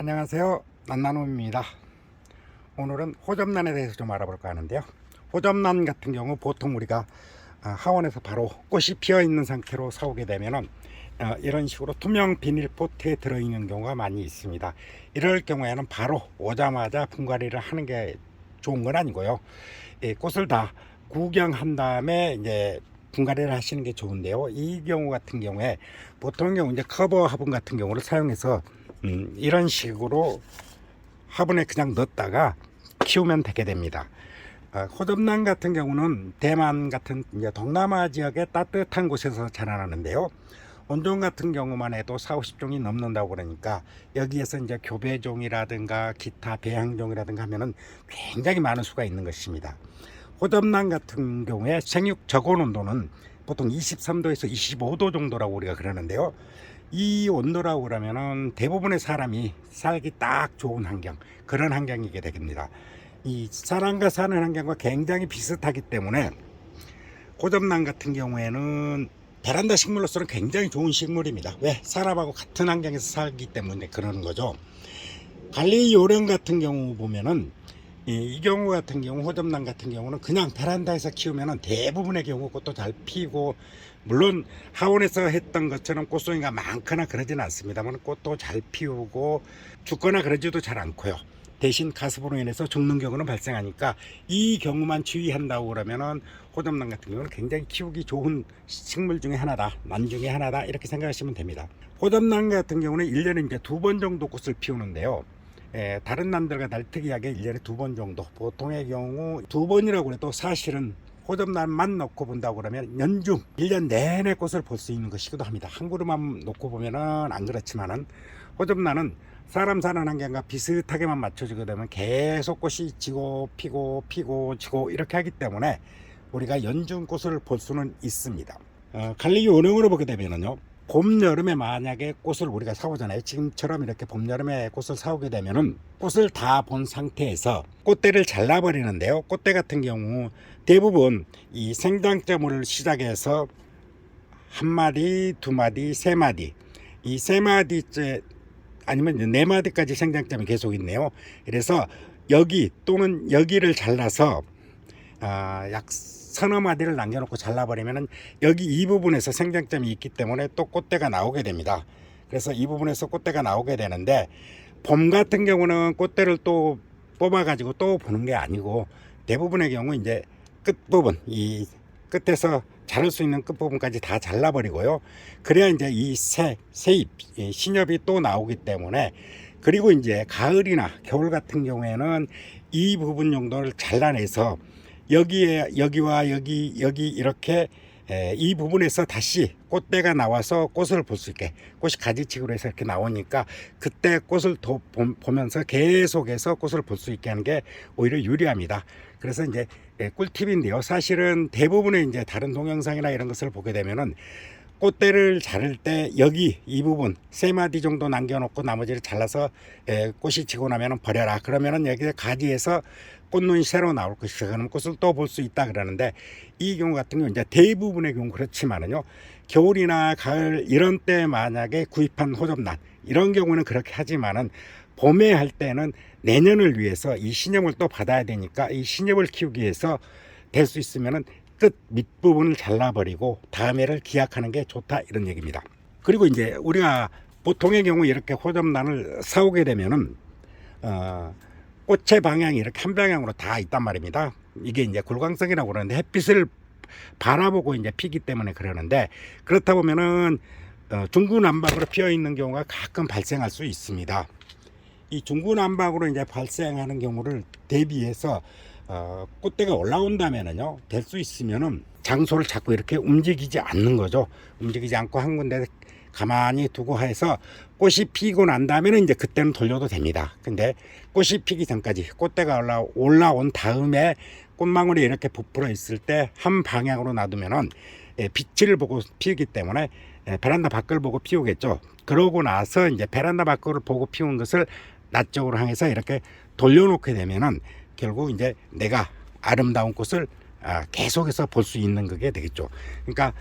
안녕하세요. 난나놈입니다. 오늘은 호접란에 대해서 좀 알아볼까 하는데요. 호접란 같은 경우 보통 우리가 아, 하원에서 바로 꽃이 피어 있는 상태로 사오게 되면은 어, 이런 식으로 투명 비닐 포트에 들어있는 경우가 많이 있습니다. 이럴 경우에는 바로 오자마자 분갈이를 하는 게 좋은 건 아니고요. 이 꽃을 다 구경한 다음에 이제 분갈이를 하시는 게 좋은데요. 이 경우 같은 경우에 보통 경우 이제 커버 화분 같은 경우를 사용해서 음, 이런 식으로 화분에 그냥 넣었다가 키우면 되게 됩니다. 어, 호접란 같은 경우는 대만 같은 동남아 지역의 따뜻한 곳에서 자라나는데요. 온종 같은 경우만 해도 4, 50종이 넘는다고 그러니까 여기에서 이제 교배종이라든가 기타 배양종이라든가 하면은 굉장히 많은 수가 있는 것입니다. 호접란 같은 경우에 생육 적온 온도는 보통 23도에서 25도 정도라고 우리가 그러는데요. 이 온도라고 그러면은 대부분의 사람이 살기 딱 좋은 환경 그런 환경이게 됩니다. 이 사람과 사는 환경과 굉장히 비슷하기 때문에 고접란 같은 경우에는 베란다 식물로서는 굉장히 좋은 식물입니다. 왜? 사람하고 같은 환경에서 살기 때문에 그러는 거죠. 갈리 요령 같은 경우 보면은 이, 이 경우 같은 경우 호접란 같은 경우는 그냥 베란다에서 키우면은 대부분의 경우 꽃도 잘 피고 물론 하원에서 했던 것처럼 꽃송이가 많거나 그러지는 않습니다만 꽃도 잘 피우고 죽거나 그러지도 잘 않고요. 대신 가습으로 인해서 죽는 경우는 발생하니까 이 경우만 주의한다고 그러면은 호접란 같은 경우는 굉장히 키우기 좋은 식물 중에 하나다. 난 중에 하나다. 이렇게 생각하시면 됩니다. 호접란 같은 경우는 1년에 이제 두 번 정도 꽃을 피우는데요. 예, 다른 난들과 달 특이하게 1년에 두 번 정도. 보통의 경우 두 번이라고 해도 사실은 호접란만 놓고 본다고 그러면 연중 1년 내내 꽃을 볼 수 있는 것이기도 합니다. 한 그루만 놓고 보면은 안 그렇지만은 호접란은 사람 사는 환경과 비슷하게만 맞춰지게 되면 계속 꽃이 지고 피고 피고 지고 이렇게 하기 때문에 우리가 연중 꽃을 볼 수는 있습니다. 어, 갈리기 원형으로 보게 되면은요. 봄, 여름에 만약에 꽃을 우리가 사오잖아요. 지금처럼 이렇게 봄, 여름에 꽃을 사오게 되면은 꽃을 다 본 상태에서 꽃대를 잘라버리는데요. 꽃대 같은 경우 대부분 이 생장점을 시작해서 한 마디, 두 마디, 세 마디 이 세 마디째 아니면 네 마디까지 생장점이 계속 있네요. 그래서 여기 또는 여기를 잘라서 아, 약 서너 마디를 남겨놓고 잘라버리면은 여기 이 부분에서 생장점이 있기 때문에 또 꽃대가 나오게 됩니다. 그래서 이 부분에서 꽃대가 나오게 되는데 봄 같은 경우는 꽃대를 또 뽑아가지고 또 보는 게 아니고 대부분의 경우 이제 끝부분 이 끝에서 자를 수 있는 끝부분까지 다 잘라버리고요. 그래야 이제 이 새, 새잎, 이 신엽이 또 나오기 때문에 그리고 이제 가을이나 겨울 같은 경우에는 이 부분 정도를 잘라내서 여기에 여기와 여기 여기 이렇게 에, 이 부분에서 다시 꽃대가 나와서 꽃을 볼 수 있게 꽃이 가지치기로 해서 이렇게 나오니까 그때 꽃을 도, 보, 보면서 계속해서 꽃을 볼 수 있게 하는 게 오히려 유리합니다. 그래서 이제 예, 꿀팁인데요. 사실은 대부분의 이제 다른 동영상이나 이런 것을 보게 되면은 꽃대를 자를 때 여기 이 부분 세 마디 정도 남겨놓고 나머지를 잘라서 에, 꽃이 지고 나면은 버려라. 그러면은 여기 가지에서 꽃눈이 새로 나올 것이다. 그러면 꽃을 또 볼 수 있다 그러는데 이 경우 같은 경우 이제 대부분의 경우 그렇지만은요. 겨울이나 가을 이런 때 만약에 구입한 호접란 이런 경우는 그렇게 하지만은 봄에 할 때는 내년을 위해서 이 신엽을 또 받아야 되니까 이 신엽을 키우기 위해서 될 수 있으면은 끝 밑부분을 잘라버리고 다음해를 기약하는 게 좋다 이런 얘기입니다. 그리고 이제 우리가 보통의 경우 이렇게 호접란을 사오게 되면은 어, 꽃의 방향이 이렇게 한 방향으로 다 있단 말입니다. 이게 이제 굴광성이라고 그러는데 햇빛을 바라보고 이제 피기 때문에 그러는데 그렇다 보면은 어, 중구난방으로 피어 있는 경우가 가끔 발생할 수 있습니다. 이 중구난방으로 이제 발생하는 경우를 대비해서 어, 꽃대가 올라온다면은요 될 수 있으면은 장소를 자꾸 이렇게 움직이지 않는 거죠. 움직이지 않고 한 군데 가만히 두고 해서 꽃이 피고 난 다음에는 이제 그때는 돌려도 됩니다. 근데 꽃이 피기 전까지 꽃대가 올라 올라온 다음에 꽃망울이 이렇게 부풀어 있을 때 한 방향으로 놔두면은 예, 빛을 보고 피우기 때문에 예, 베란다 밖을 보고 피우겠죠. 그러고 나서 이제 베란다 밖을 보고 피운 것을 낮 쪽으로 향해서 이렇게 돌려놓게 되면은 결국 이제 내가 아름다운 꽃을 아, 계속해서 볼 수 있는 그게 되겠죠. 그러니까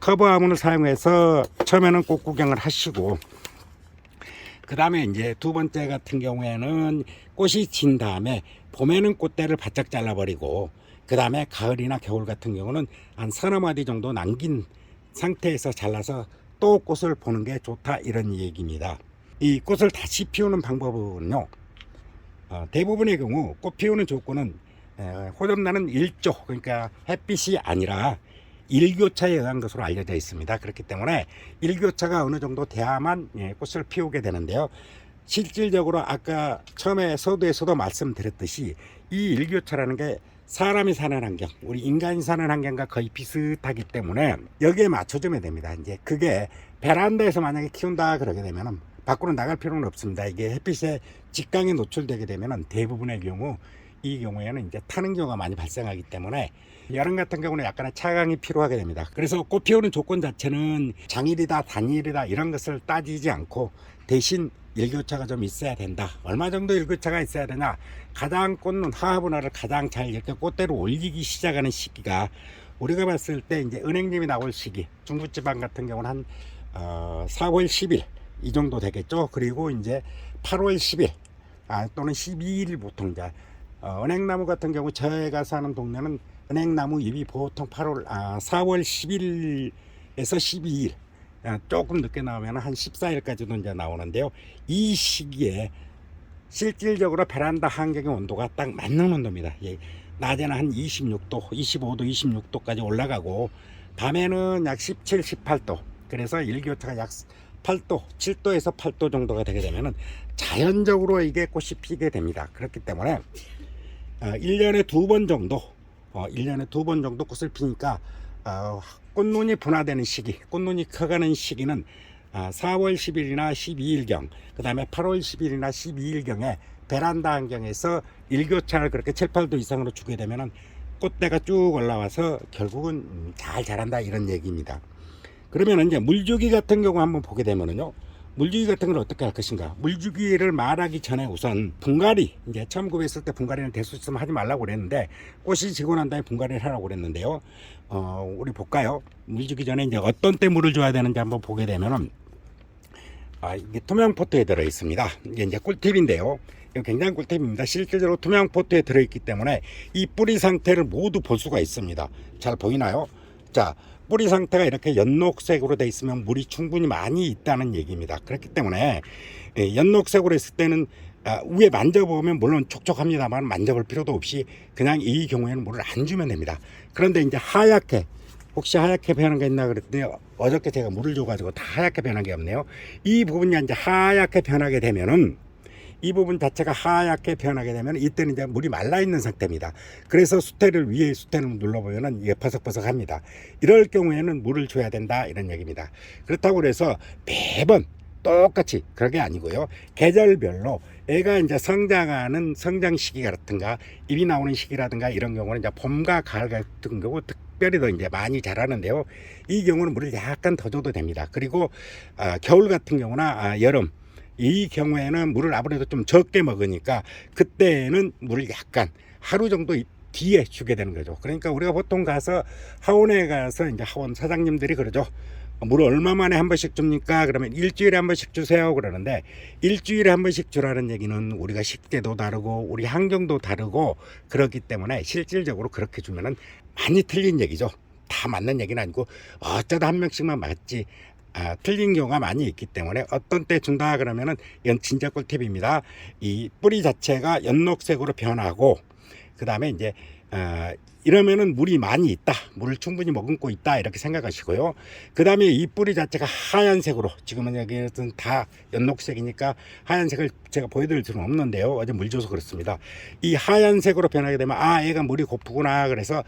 커버 화분을 사용해서 처음에는 꽃 구경을 하시고 그 다음에 이제 두 번째 같은 경우에는 꽃이 진 다음에 봄에는 꽃대를 바짝 잘라버리고 그 다음에 가을이나 겨울 같은 경우는 한 서너 마디 정도 남긴 상태에서 잘라서 또 꽃을 보는 게 좋다 이런 얘기입니다. 이 꽃을 다시 피우는 방법은요. 어, 대부분의 경우 꽃 피우는 조건은 에, 호접나는 일조 그러니까 햇빛이 아니라 일교차에 의한 것으로 알려져 있습니다. 그렇기 때문에 일교차가 어느 정도 돼야만 예, 꽃을 피우게 되는데요. 실질적으로 아까 처음에 서두에서도 말씀드렸듯이 이 일교차라는 게 사람이 사는 환경, 우리 인간이 사는 환경과 거의 비슷하기 때문에 여기에 맞춰주면 됩니다. 이제 그게 베란다에서 만약에 키운다 그러게 되면은 밖으로 나갈 필요는 없습니다. 이게 햇빛에 직강에 노출되게 되면은 대부분의 경우 이 경우에는 이제 타는 경우가 많이 발생하기 때문에 여름 같은 경우는 약간의 차강이 필요하게 됩니다. 그래서 꽃 피우는 조건 자체는 장일이다, 단일이다 이런 것을 따지지 않고 대신 일교차가 좀 있어야 된다. 얼마 정도 일교차가 있어야 되냐? 가장 꽂는 화합분화를 가장 잘 이렇게 꽃대로 올리기 시작하는 시기가 우리가 봤을 때 이제 은행님이 나올 시기 중부지방 같은 경우는 한 어, 4월 10일 이 정도 되겠죠. 그리고 이제 8월 10일 아, 또는 12일 보통 이제 어, 은행나무 같은 경우 저희가 사는 동네는 은행나무 잎이 보통 8월 아 4월 10일에서 12일 아, 조금 늦게 나오면 한 14일까지도 이제 나오는데요. 이 시기에 실질적으로 베란다 환경의 온도가 딱 맞는 온도입니다. 예, 낮에는 한 26도, 25도, 26도까지 올라가고 밤에는 약 17, 18도. 그래서 일교차가 약 8도, 7도에서 8도 정도가 되게 되면은 자연적으로 이게 꽃이 피게 됩니다. 그렇기 때문에 어, 1년에 두 번 정도, 어, 1년에 두 번 정도 꽃을 피니까 어, 꽃눈이 분화되는 시기, 꽃눈이 커가는 시기는 아, 4월 10일이나 12일경, 그 다음에 8월 10일이나 12일경에 베란다 환경에서 일교차를 그렇게 7, 8도 이상으로 주게 되면은 꽃대가 쭉 올라와서 결국은 음, 잘 자란다 이런 얘기입니다. 그러면 이제 물주기 같은 경우 한번 보게 되면은요. 물주기 같은 걸 어떻게 할 것인가? 물주기를 말하기 전에 우선 분갈이 이제 처음 구했을 때 분갈이는 대수 있으면 하지 말라고 그랬는데 꽃이 지고 난 다음에 분갈이를 하라고 그랬는데요. 어, 우리 볼까요? 물주기 전에 이제 어떤 때 물을 줘야 되는지 한번 보게 되면은 아, 이게 투명 포트에 들어 있습니다. 이게 이제 꿀팁인데요. 이거 굉장히 꿀팁입니다. 실제로 투명 포트에 들어 있기 때문에 이 뿌리 상태를 모두 볼 수가 있습니다. 잘 보이나요? 자, 뿌리 상태가 이렇게 연녹색으로 돼 있으면 물이 충분히 많이 있다는 얘기입니다. 그렇기 때문에 예, 연녹색으로 했을 때는 아, 위에 만져보면 물론 촉촉합니다만 만져볼 필요도 없이 그냥 이 경우에는 물을 안 주면 됩니다. 그런데 이제 하얗게 혹시 하얗게 변한 게 있나 그랬더니 어저께 제가 물을 줘가지고 다 하얗게 변한 게 없네요. 이 부분이 이제 하얗게 변하게 되면은 이 부분 자체가 하얗게 변하게 되면 이때는 이제 물이 말라 있는 상태입니다. 그래서 수태를 위에 수태를 눌러보면은 이게 버석버석합니다. 이럴 경우에는 물을 줘야 된다 이런 얘기입니다. 그렇다고 그래서 매번 똑같이 그런 게 아니고요. 계절별로 애가 이제 성장하는 성장 시기 같은가 입이 나오는 시기라든가 이런 경우는 이제 봄과 가을 같은 경우 특별히 더 이제 많이 자라는데요. 이 경우는 물을 약간 더 줘도 됩니다. 그리고 아, 겨울 같은 경우나 아, 여름 이 경우에는 물을 아무래도 좀 적게 먹으니까 그때는 물을 약간 하루 정도 이- 뒤에 주게 되는 거죠. 그러니까 우리가 보통 가서 하원에 가서 이제 하원 사장님들이 그러죠. 물을 얼마 만에 한 번씩 줍니까? 그러면 일주일에 한 번씩 주세요. 그러는데 일주일에 한 번씩 주라는 얘기는 우리가 식대도 다르고 우리 환경도 다르고 그렇기 때문에 실질적으로 그렇게 주면은 많이 틀린 얘기죠. 다 맞는 얘기는 아니고 어쩌다 한 명씩만 맞지. 아, 틀린 경우가 많이 있기 때문에 어떤 때 준다 그러면은 이건 진짜 꿀팁입니다. 이 뿌리 자체가 연녹색으로 변하고 그 다음에 이제 어, 이러면은 물이 많이 있다, 물을 충분히 머금고 있다 이렇게 생각하시고요. 그 다음에 이 뿌리 자체가 하얀색으로 지금은 여기는 다 연녹색이니까 하얀색을 제가 보여드릴 수는 없는데요. 어제 물 줘서 그렇습니다. 이 하얀색으로 변하게 되면 아 얘가 물이 고프구나 그래서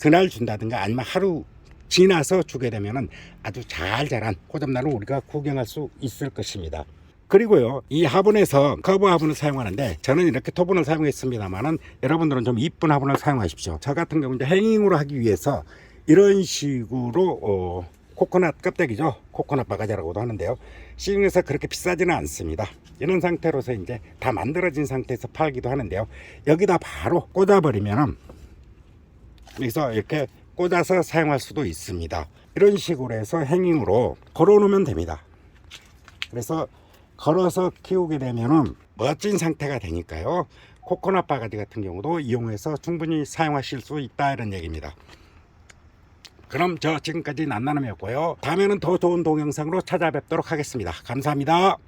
그날 준다든가 아니면 하루 지나서 주게 되면은 아주 잘 자란 호접나를 우리가 구경할 수 있을 것입니다. 그리고요, 이 화분에서 커브 화분을 사용하는데 저는 이렇게 토분을 사용했습니다만은 여러분들은 좀 이쁜 화분을 사용하십시오. 저 같은 경우 이제 행잉으로 하기 위해서 이런 식으로 어, 코코넛 껍데기죠. 코코넛 바가지라고도 하는데요. 시중에서 그렇게 비싸지는 않습니다. 이런 상태로서 이제 다 만들어진 상태에서 팔기도 하는데요. 여기다 바로 꽂아버리면은 여기서 이렇게 꽂아서 사용할 수도 있습니다. 이런 식으로 해서 행잉으로 걸어 놓으면 됩니다. 그래서 걸어서 키우게 되면은 멋진 상태가 되니까요. 코코넛 바가지 같은 경우도 이용해서 충분히 사용하실 수 있다 이런 얘기입니다. 그럼 저 지금까지 난나눔이었고요. 다음에는 더 좋은 동영상으로 찾아뵙도록 하겠습니다. 감사합니다.